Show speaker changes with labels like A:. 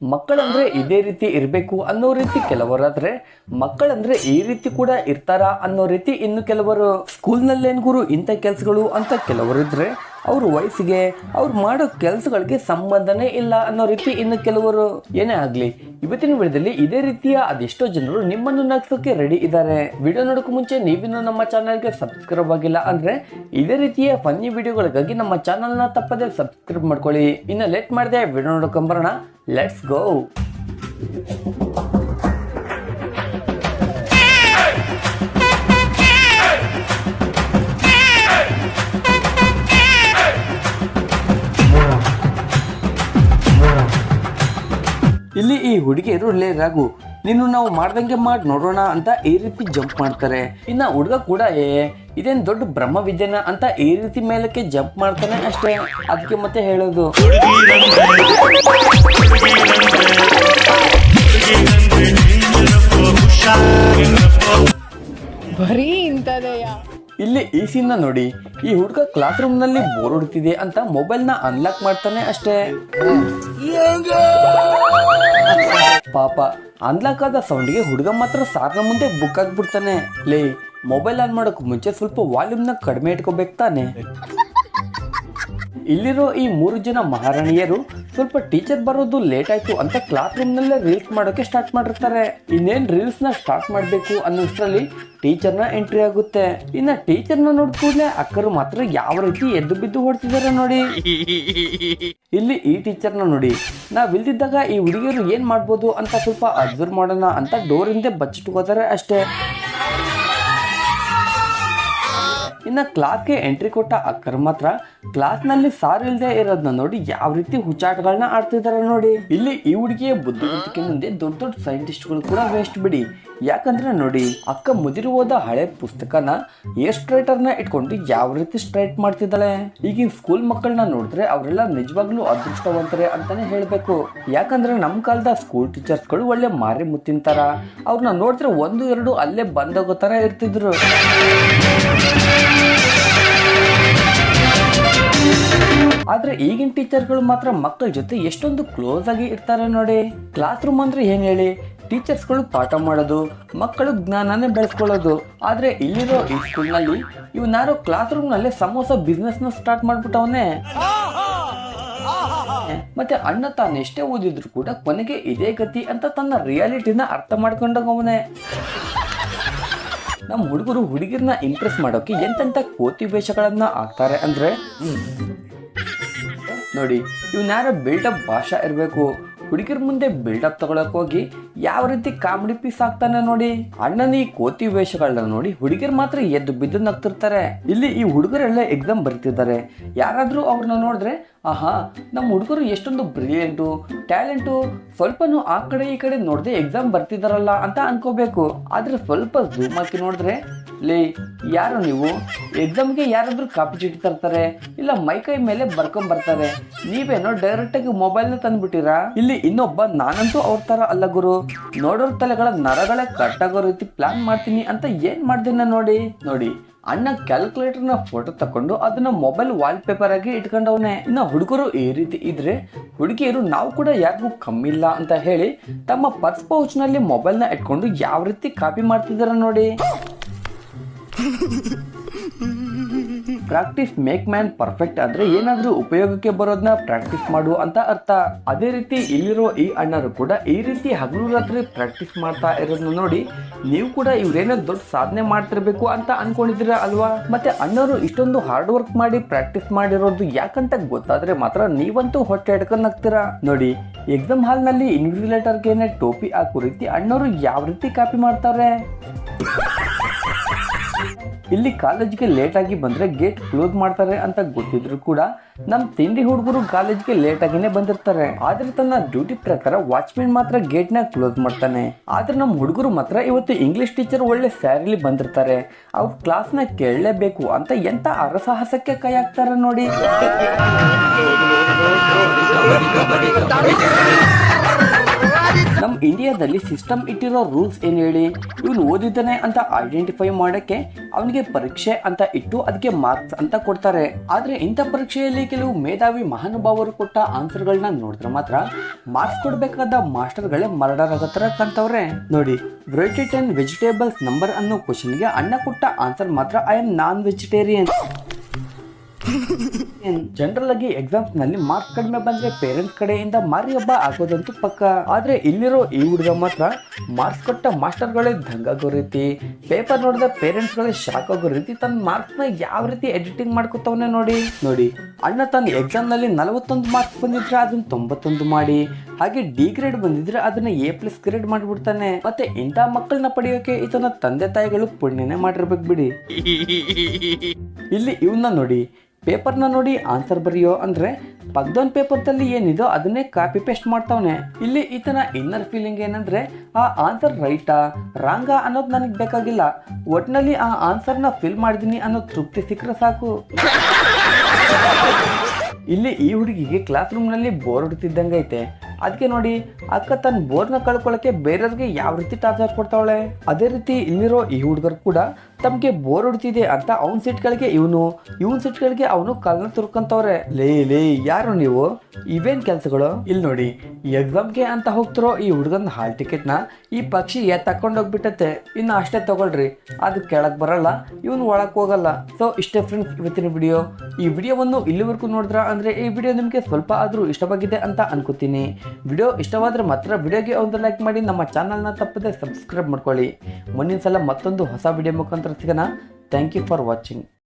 A: ಮಕ್ಕಳಂದ್ರೆ ಇದೇ ರೀತಿ ಇರಬೇಕು ಅನ್ನೋ ರೀತಿ ಕೆಲವರಾದ್ರೆ ಮಕ್ಕಳಂದ್ರೆ ಈ ರೀತಿ ಕೂಡ ಇರ್ತಾರಾ ಅನ್ನೋ ರೀತಿ ಇನ್ನು ಕೆಲವರು ಸ್ಕೂಲ್ನಲ್ಲೇನ್ ಗುರು ಇಂಥ ಕೆಲಸಗಳು ಅಂತ ಕೆಲವರಿದ್ರೆ ಅವ್ರ ವಯಸ್ಸಿಗೆ ಅವ್ರು ಮಾಡೋ ಕೆಲಸಗಳಿಗೆ ಸಂಬಂಧನೇ ಇಲ್ಲ ಅನ್ನೋ ರೀತಿ ಇನ್ನು ಕೆಲವರು ಏನೇ ಆಗಲಿ. ಇವತ್ತಿನ ವಿಡಿಯೋದಲ್ಲಿ ಇದೇ ರೀತಿಯ ಅದೆಷ್ಟೋ ಜನರು ನಿಮ್ಮನ್ನು ನಗ್ಸೋಕೆ ರೆಡಿ ಇದ್ದಾರೆ ವಿಡಿಯೋ ನೋಡೋಕೆ ಮುಂಚೆ ನೀವಿನ್ನು ನಮ್ಮ ಚಾನಲ್ಗೆ ಸಬ್ಸ್ಕ್ರೈಬ್ ಆಗಿಲ್ಲ ಅಂದ್ರೆ ಇದೇ ರೀತಿಯ ಫನ್ನಿ ವಿಡಿಯೋಗಳಿಗಾಗಿ ನಮ್ಮ ಚಾನಲ್ನ ತಪ್ಪದೆ ಸಬ್ಸ್ಕ್ರೈಬ್ ಮಾಡ್ಕೊಳ್ಳಿ. ಇನ್ನು ಲೇಟ್ ಮಾಡಿದೆ ವಿಡಿಯೋ ನೋಡ್ಕೊಂಬರೋಣ ಲೆಟ್ಸ್ ಗೋ ಇಲ್ಲಿ ಈ ಹುಡುಗಿಯರು ಲೇ ರಾಗು ನೀನು ನಾವು ಮಾಡ್ದಂಗೆ ಮಾಡಿ ನೋಡೋಣ ಅಂತ ಈ ರೀತಿ ಜಂಪ್ ಮಾಡ್ತಾರೆ. ಇನ್ನ ಹುಡುಗ ಕೂಡ ಏ ಇದೇನ್ ದೊಡ್ಡ ಬ್ರಹ್ಮ ವಿದ್ಯೆನ ಅಂತ ಈ ರೀತಿ ಮೇಲಕ್ಕೆ ಜಂಪ್ ಮಾಡ್ತಾನೆ ಅಷ್ಟೇ. ಅದಕ್ಕೆ ಮತ್ತೆ ಹೇಳೋದು.
B: ಬರೀ ಇಂಥದೆಯಾ?
A: ಇಲ್ಲಿ ಈ ಸೀನ್ ನೋಡಿ. ಈ ಹುಡುಗ ಕ್ಲಾಸ್ ರೂಮ್ನಲ್ಲಿ ಬೋರ್ ಹೊಡ್ತಿದೆ ಅಂತ ಮೊಬೈಲ್ನ ಅನ್ಲಾಕ್ ಮಾಡ್ತಾನೆ ಅಷ್ಟೇ. ಪಾಪ. ಅನ್ಲಾಕ್ ಆದ ಸೌಂಡ್ಗೆ ಹುಡುಗ ಮಾತ್ರ ಸಾರ್ನ ಮುಂದೆ ಬುಕ್ ಆಗ್ಬಿಡ್ತಾನೆ ಲೇ, ಮೊಬೈಲ್ ಆನ್ ಮಾಡೋಕೆ ಮುಂಚೆ ಸ್ವಲ್ಪ ವಾಲ್ಯೂಮ್ನ ಕಡಿಮೆ ಇಟ್ಕೋಬೇಕು ತಾನೆ. ಇಲ್ಲಿರೋ ಈ ಮೂರು ಜನ ಮಹಾರಾಣಿಯರು ಸ್ವಲ್ಪ ಟೀಚರ್ ಬರೋದು ಲೇಟ್ ಆಯ್ತು ಅಂತ ಕ್ಲಾಸ್ ರೂಮ್ ನಲ್ಲೇ ರೀಲ್ಸ್ ಮಾಡೋಕೆ ಸ್ಟಾರ್ಟ್ ಮಾಡಿರ್ತಾರೆ. ಇನ್ನೇನ್ ರೀಲ್ಸ್ನ ಸ್ಟಾರ್ಟ್ ಮಾಡಬೇಕು ಅನ್ನೋಷ್ಟರಲ್ಲಿ ಟೀಚರ್ನ ಎಂಟ್ರಿ ಆಗುತ್ತೆ. ಇನ್ನ ಟೀಚರ್ನ ನೋಡಿದ ಕೂಡಲೇ ಅಕ್ಕರು ಮಾತ್ರ ಯಾವ ರೀತಿ ಎದ್ದು ಬಿದ್ದು ಹೊಡ್ತಿದಾರೆ ನೋಡಿ. ಇಲ್ಲಿ ಈ ಟೀಚರ್ನ ನೋಡಿ, ನಾವ್ ಇಲ್ದಿದ್ದಾಗ ಈ ಹುಡುಗಿಯರು ಏನ್ ಮಾಡ್ಬೋದು ಅಂತ ಸ್ವಲ್ಪ ಅಬ್ಸರ್ವ್ ಮಾಡೋಣ ಅಂತ ಡೋರ್ ಹಿಂದೆ ಬಚ್ಚಿಟ್ಕೋತಾರೆ ಅಷ್ಟೇ. ಇನ್ನ ಕ್ಲಾಸ್ಗೆ ಎಂಟ್ರಿ ಕೊಟ್ಟ ಅಕ್ಕರ್ ಮಾತ್ರ ಕ್ಲಾಸ್ನಲ್ಲಿ ಸಾರ್ ಇಲ್ಲದೆ ಇರೋದನ್ನ ನೋಡಿ ಯಾವ ರೀತಿ ಹುಚ್ಚಾಟಗಳನ್ನ ಆಡ್ತಿದ್ದಾರೆ ನೋಡಿ. ಇಲ್ಲಿ ಈ ಹುಡುಗಿಯ ಬುದ್ಧಿವಂತಿಕೆ ಮುಂದೆ ದೊಡ್ಡ ದೊಡ್ಡ ಸೈಂಟಿಸ್ಟ್ಗಳು ಕೂಡ ವೇಸ್ಟ್ ಬಿಡಿ. ಯಾಕಂದ್ರೆ ನೋಡಿ, ಅಕ್ಕ ಮುದಿರು ಹೋದ ಹಳೆ ಪುಸ್ತಕನ ಏರ್ ಸ್ಟ್ರೈಟರ್ನ ಇಟ್ಕೊಂಡು ಯಾವ ರೀತಿ ಸ್ಟ್ರೈಟ್ ಮಾಡ್ತಿದ್ದಾಳೆ? ಈಗಿನ ಸ್ಕೂಲ್ ಮಕ್ಕಳನ್ನ ನೋಡಿದ್ರೆ ಅವರೆಲ್ಲ ನಿಜವಾಗ್ಲೂ ಅದೃಷ್ಟವಂತರೇ ಅಂತಾನೆ ಹೇಳ್ಬೇಕು. ಯಾಕಂದ್ರೆ ನಮ್ಮ ಕಾಲದ ಸ್ಕೂಲ್ ಟೀಚರ್ಸ್ಗಳು ಒಳ್ಳೆ ಮಾರಿ ಮುತ್ತಿನ ತರ. ಅವ್ರನ್ನ ನೋಡಿದ್ರೆ ಒಂದು, ಎರಡು ಅಲ್ಲೇ ಬಂದೋಗೋ ತರ ಇರ್ತಿದ್ರು. ಆದ್ರೆ ಈಗಿನ ಟೀಚರ್ಗಳು ಮಾತ್ರ ಮಕ್ಕಳ ಜೊತೆ ಎಷ್ಟೊಂದು ಕ್ಲೋಸ್ ಆಗಿ ಇರ್ತಾರೆ ನೋಡಿ. ಕ್ಲಾಸ್ ರೂಮ್ ಅಂದ್ರೆ ಏನ್ ಹೇಳಿ? ಟೀಚರ್ಸ್ಗಳು ಪಾಠ ಮಾಡೋದು, ಮಕ್ಕಳು ಜ್ಞಾನನೇ ಬೆಳೆಸ್ಕೊಳ್ಳೋದು. ಆದ್ರೆ ಇಲ್ಲಿರೋ ಈ ಸ್ಕೂಲ್ನಲ್ಲಿ ಇವನಾರೋ ಕ್ಲಾಸ್ ರೂಮ್ ಸಮೋಸ ಬಿಸ್ನೆಸ್ನ ಸ್ಟಾರ್ಟ್ ಮಾಡ್ಬಿಟ್ಟವನೇ. ಮತ್ತೆ ಅಣ್ಣ ತಾನು ಎಷ್ಟೇ ಓದಿದ್ರು ಕೂಡ ಕೊನೆಗೆ ಇದೇ ಗತಿ ಅಂತ ತನ್ನ ರಿಯಾಲಿಟಿನ ಅರ್ಥ ಮಾಡ್ಕೊಂಡವನೇ ನಮ್ಮ ಹುಡುಗರು ಹುಡುಗಿರ್ನ ಇಂಪ್ರೆಸ್ ಮಾಡೋಕೆ ಎಂತೆಂಥ ಕೋತಿ ವೇಷಗಳನ್ನ ಹಾಕ್ತಾರೆ ಅಂದ್ರೆ ನೋಡಿ ಇವನ್ಯಾರ ಬಿಲ್ಡಪ್ ಭಾಷಾ ಇರಬೇಕು. ಹುಡುಗಿರ್ ಮುಂದೆ ಬಿಲ್ಡಪ್ ತಗೊಳಕ್ ಹೋಗಿ ಯಾವ ರೀತಿ ಕಾಮಿಡಿ ಪೀಸ್ ಆಗ್ತಾನೆ ನೋಡಿ. ಅಣ್ಣನ ಈ ಕೋತಿ ವೇಷಗಳನ್ನ ನೋಡಿ ಹುಡುಗಿರ್ ಮಾತ್ರ ಎದ್ದು ಬಿದ್ದು ನಗ್ತಿರ್ತಾರೆ. ಇಲ್ಲಿ ಈ ಹುಡುಗರೆಲ್ಲ ಎಕ್ಸಾಮ್ ಬರ್ತಿದ್ದಾರೆ. ಯಾರಾದ್ರೂ ಅವ್ರನ್ನ ನೋಡಿದ್ರೆ, ಆಹಾ ನಮ್ಮ ಹುಡುಗರು ಎಷ್ಟೊಂದು ಬ್ರಿಲಿಯಂಟು ಟ್ಯಾಲೆಂಟು ಸ್ವಲ್ಪನೂ ಆ ಕಡೆ ಈ ಕಡೆ ನೋಡದೆ ಎಕ್ಸಾಮ್ ಬರ್ತಿದಾರಲ್ಲ ಅಂತ ಅನ್ಕೋಬೇಕು. ಆದ್ರೆ ಸ್ವಲ್ಪ ಜೂಮ್ ಹಾಕಿ ನೋಡಿದ್ರೆ ಲೇ, ಯಾರು ನೀವು? ಎಕ್ಸಾಮ್ಗೆ ಯಾರಾದರೂ ಕಾಪಿ ಚೀಟಿ ತರ್ತಾರೆ? ಇಲ್ಲ ಮೈಕೈ ಮೇಲೆ ಬರ್ಕೊಂಬರ್ತಾರೆ ನೀವೇನೋ ಡೈರೆಕ್ಟಾಗಿ ಮೊಬೈಲ್ನ ತಂದ್ಬಿಟ್ಟಿರಾ? ಇಲ್ಲಿ ಇನ್ನೊಬ್ಬ ನಾನಂತೂ ಅವ್ರ ಥರ ಅಲ್ಲ ಗುರು. ನೋಡೋರ್ ತಲೆಗಳ ನರಗಳೇ ಕಟ್ಟಾಗೋ ರೀತಿ ಪ್ಲಾನ್ ಮಾಡ್ತೀನಿ ಅಂತ ಏನ್ ಮಾಡ್ದಿನ ನೋಡಿ? ನೋಡಿ, ಅಣ್ಣ ಕ್ಯಾಲ್ಕುಲೇಟರ್ನ ಫೋಟೋ ತಕೊಂಡು ಅದನ್ನ ಮೊಬೈಲ್ ವಾಲ್ ಪೇಪರ್ ಆಗಿ ಇಟ್ಕೊಂಡವನೆ. ಇನ್ನ ಹುಡುಗರು ಈ ರೀತಿ ಇದ್ರೆ ಹುಡುಗಿಯರು ನಾವು ಕೂಡ ಯಾರಿಗೂ ಕಮ್ಮಿ ಇಲ್ಲ ಅಂತ ಹೇಳಿ ತಮ್ಮ ಪರ್ಸ್ ಪೌಚ್ನಲ್ಲಿ ಮೊಬೈಲ್ನ ಇಟ್ಕೊಂಡು ಯಾವ ರೀತಿ ಕಾಪಿ ಮಾಡ್ತಿದಾರ ನೋಡಿ? ಪ್ರಾಕ್ಟೀಸ್ ಮೇಕ್ ಮ್ಯಾನ್ ಪರ್ಫೆಕ್ಟ್ ಅಂದ್ರೆ ಏನಾದ್ರೂ ಉಪಯೋಗಕ್ಕೆ ಬರೋದನ್ನ ಪ್ರಾಕ್ಟೀಸ್ ಮಾಡು ಅಂತ ಅರ್ಥ. ಅದೇ ರೀತಿ ಇಲ್ಲಿರೋ ಈ ಅಣ್ಣರು ಕೂಡ ಈ ರೀತಿ ಹಗಲು ರಾತ್ರಿ ಪ್ರಾಕ್ಟೀಸ್ ಮಾಡ್ತಾ ಇರೋದನ್ನ ನೋಡಿ ನೀವು ಕೂಡ ಇವ್ರೇನೋ ದೊಡ್ಡ ಸಾಧನೆ ಮಾಡ್ತಿರ್ಬೇಕು ಅಂತ ಅನ್ಕೊಂಡಿದ್ದೀರಾ ಅಲ್ವಾ? ಮತ್ತೆ ಅಣ್ಣರು ಇಷ್ಟೊಂದು ಹಾರ್ಡ್ ವರ್ಕ್ ಮಾಡಿ ಪ್ರಾಕ್ಟೀಸ್ ಮಾಡಿರೋದು ಯಾಕಂತ ಗೊತ್ತಾದ್ರೆ ಮಾತ್ರ ನೀವಂತೂ ಹೊಟ್ಟೆ ಹಿಡ್ಕೊಂಡು ನೋಡಿ ಎಕ್ಸಾಮ್ ಹಾಲ್ನಲ್ಲಿ ಇನ್ವಿಜಿಲೇಟರ್ಗೆ ಟೋಪಿ ಹಾಕೋ ರೀತಿ ಅಣ್ಣವರು ಯಾವ ರೀತಿ ಕಾಪಿ ಮಾಡ್ತಾರೆ? ಇಲ್ಲಿ ಕಾಲೇಜ್ಗೆ ಲೇಟಾಗಿ ಬಂದರೆ ಗೇಟ್ ಕ್ಲೋಸ್ ಮಾಡ್ತಾರೆ ಅಂತ ಗೊತ್ತಿದ್ರು ಕೂಡ ನಮ್ಮ ತಿಂಡಿ ಹುಡುಗರು ಕಾಲೇಜ್ಗೆ ಲೇಟಾಗಿನೇ ಬಂದಿರ್ತಾರೆ ಆದ್ರೆ ತನ್ನ ಡ್ಯೂಟಿ ಪ್ರಕಾರ ವಾಚ್ಮೆನ್ ಮಾತ್ರ ಗೇಟ್ನ ಕ್ಲೋಸ್ ಮಾಡ್ತಾನೆ ಆದ್ರೆ ನಮ್ಮ ಹುಡುಗರು ಮಾತ್ರ ಇವತ್ತು ಇಂಗ್ಲಿಷ್ ಟೀಚರ್ ಒಳ್ಳೆ ಸ್ಯಾರಿಲಿ ಬಂದಿರ್ತಾರೆ ಅವ್ರ ಕ್ಲಾಸ್ನ ಕೇಳಲೇಬೇಕು ಅಂತ ಎಂತ ಅರಸಾಹಸಕ್ಕೆ ಕೈ ಹಾಕ್ತಾರೆ ನೋಡಿ ಇಂಡಿಯಾದಲ್ಲಿ ಸಿಸ್ಟಮ್ ಇಟ್ಟಿರೋ ರೂಲ್ಸ್ ಏನು ಹೇಳಿ? ಇವನು ಓದಿದ್ದಾನೆ ಅಂತ ಐಡೆಂಟಿಫೈ ಮಾಡಕ್ಕೆ ಅವನಿಗೆ ಪರೀಕ್ಷೆ ಅಂತ ಇಟ್ಟು ಅದಕ್ಕೆ ಮಾರ್ಕ್ಸ್ ಅಂತ ಕೊಡ್ತಾರೆ. ಆದರೆ ಇಂಥ ಪರೀಕ್ಷೆಯಲ್ಲಿ ಕೆಲವು ಮೇಧಾವಿ ಮಹಾನುಭಾವರು ಕೊಟ್ಟ ಆನ್ಸರ್ಗಳನ್ನ ನೋಡಿದ್ರೆ ಮಾತ್ರ ಮಾರ್ಕ್ಸ್ ಕೊಡಬೇಕಾದ ಮಾಸ್ಟರ್ಗಳೇ ಮರ್ಡರ್ ಆಗೋ ಥರ ಕಾಣ್ತವ್ರೆ. ನೋಡಿ ವೆರೈಟಿ ಅಂಡ್ ವೆಜಿಟೇಬಲ್ಸ್ ನಂಬರ್ ಅನ್ನೋ ಕ್ವಶನ್ಗೆ ಅಣ್ಣ ಕೊಟ್ಟ ಆನ್ಸರ್ ಮಾತ್ರ I am non vegetarian general ಆಗಿ ಎಕ್ಸಾಮ್ಸ್ನಲ್ಲಿ ಮಾರ್ಕ್ಸ್ ಕಡಿಮೆ ಬಂದ್ರೆ ಪೇರೆಂಟ್ಸ್ ಕಡೆಯಿಂದ ಮಾರಿ ಹಬ್ಬ ಆಗೋದಂತೂ ಪಕ್ಕ. ಆದ್ರೆ ಇಲ್ಲಿರೋ ಈ ಹುಡುಗ ಮಾತ್ರ ಮಾರ್ಕ್ಸ್ ಕೊಟ್ಟ ಮಾಸ್ಟರ್ಗಳೇ ದಂಗಾಗೋ ರೀತಿ ಪೇಪರ್ ನೋಡಿದ ಪೇರೆಂಟ್ಸ್ ಗಳೇ ಶಾಕ್ ಆಗೋ ರೀತಿ ತನ್ನ ಮಾರ್ಕ್ಸ್ನ ಯಾವ ರೀತಿ ಎಡಿಟಿಂಗ್ ಮಾಡ್ಕೊತವನೇ ನೋಡಿ. ನೋಡಿ, ಅಣ್ಣ ತನ್ನ ಎಕ್ಸಾಮ್ನಲ್ಲಿ ನಲವತ್ತೊಂದು ಮಾರ್ಕ್ಸ್ ಬಂದಿದ್ರೆ ಅದನ್ನ ತೊಂಬತ್ತೊಂದು ಮಾಡಿ, ಹಾಗೆ ಡಿ ಗ್ರೇಡ್ ಬಂದಿದ್ರೆ ಅದನ್ನ ಎ ಪ್ಲಸ್ ಗ್ರೇಡ್ ಮಾಡ್ಬಿಡ್ತಾನೆ. ಮತ್ತೆ ಇಂಥ ಮಕ್ಕಳನ್ನ ಪಡೆಯೋಕೆ ಈತನ ತಂದೆ ತಾಯಿಗಳು ಪುಣ್ಯನೇ ಮಾಡಿರ್ಬೇಕು ಬಿಡಿ. ಇಲ್ಲಿ ಇವನ್ನ ನೋಡಿ ಪೇಪರ್ನ ನೋಡಿ ಆನ್ಸರ್ ಬರೆಯೋ ಅಂದರೆ ಪಗ್ದೊಂದು ಪೇಪರ್ದಲ್ಲಿ ಏನಿದೋ ಅದನ್ನೇ ಕಾಪಿ ಪೇಸ್ಟ್ ಮಾಡ್ತಾವನೆ. ಇಲ್ಲಿ ಈತನ ಇನ್ನರ್ ಫೀಲಿಂಗ್ ಏನಂದರೆ ಆ ಆನ್ಸರ್ ರೈಟಾ, ರಾಂಗಾ ಅನ್ನೋದು ನನಗೆ ಬೇಕಾಗಿಲ್ಲ. ಒಟ್ನಲ್ಲಿ ಆ ಆನ್ಸರ್ನ ಫಿಲ್ ಮಾಡಿದೀನಿ ಅನ್ನೋ ತೃಪ್ತಿ ಸಿಕ್ಕರೆ ಸಾಕು. ಇಲ್ಲಿ ಈ ಹುಡುಗಿಗೆ ಕ್ಲಾಸ್ ರೂಮ್ನಲ್ಲಿ ಬೋರ್ ಹೊಡ್ತಿದ್ದಂಗೆ ಐತೆ ಅದಕ್ಕೆ ನೋಡಿ ಅಕ್ಕ ತನ್ನ ಬೋರ್ನ ಕಳ್ಕೊಳ್ಳೋಕೆ ಬೇರೆಯವ್ರಿಗೆ ಯಾವ ರೀತಿ ಟಾರ್ಚರ್ ಕೊಡ್ತಾವಳೆ? ಅದೇ ರೀತಿ ಇಲ್ಲಿರೋ ಈ ಹುಡುಗರು ಕೂಡ ತಮಗೆ ಬೋರ್ ಹೊಡಿತಿದೆ ಅಂತ ಅವನ ಸೀಟ್ಗಳಿಗೆ ಇವನು, ಇವನ್ ಸೀಟ್ಗಳಿಗೆ ಅವನು ಕಲ್ನ ತುರ್ಕೊಂತವ್ರೆ. ಲೇ ಲೇ, ಯಾರು ನೀವು? ಇವೇನ್ ಕೆಲ್ಸಗಳು? ಇಲ್ಲಿ ನೋಡಿ, ಎಕ್ಸಾಮ್ಗೆ ಅಂತ ಹೋಗ್ತಿರೋ ಈ ಹುಡುಗನ ಹಾಲ್ ಟಿಕೆಟ್ನ ಈ ಪಕ್ಷಿ ತಕೊಂಡೋಗ್ಬಿಟ್ಟತೆ ಇನ್ನು ಅಷ್ಟೇ ತಗೊಳ್ರಿ, ಅದು ಕೆಳಗೆ ಬರಲ್ಲ, ಇವನು ಒಳಕ್ ಹೋಗಲ್ಲ. ಸೊ ಇಷ್ಟೇ ಫ್ರೆಂಡ್ಸ್ ಇವತ್ತಿನ ವಿಡಿಯೋ ಈ ವಿಡಿಯೋವನ್ನು ಇಲ್ಲಿವರೆಗೂ ನೋಡಿದ್ರ? ಅಂದ್ರೆ ಈ ವಿಡಿಯೋ ನಿಮಗೆ ಸ್ವಲ್ಪ ಆದ್ರೂ ಇಷ್ಟವಾಗಿದೆ ಅಂತ ಅನ್ಕೋತೀನಿ. ವಿಡಿಯೋ ಇಷ್ಟವಾದರೆ ಮಾತ್ರ ವಿಡಿಯೋಗೆ ಒಂದು ಲೈಕ್ ಮಾಡಿ, ನಮ್ಮ ಚಾನಲ್ನ ತಪ್ಪದೆ ಸಬ್ಸ್ಕ್ರೈಬ್ ಮಾಡ್ಕೊಳ್ಳಿ. ಮುಂದಿನ ಸಲ ಮತ್ತೊಂದು ಹೊಸ ವಿಡಿಯೋ ಮುಖಾಂತರ ಸಿಗೋಣ. Thank you for watching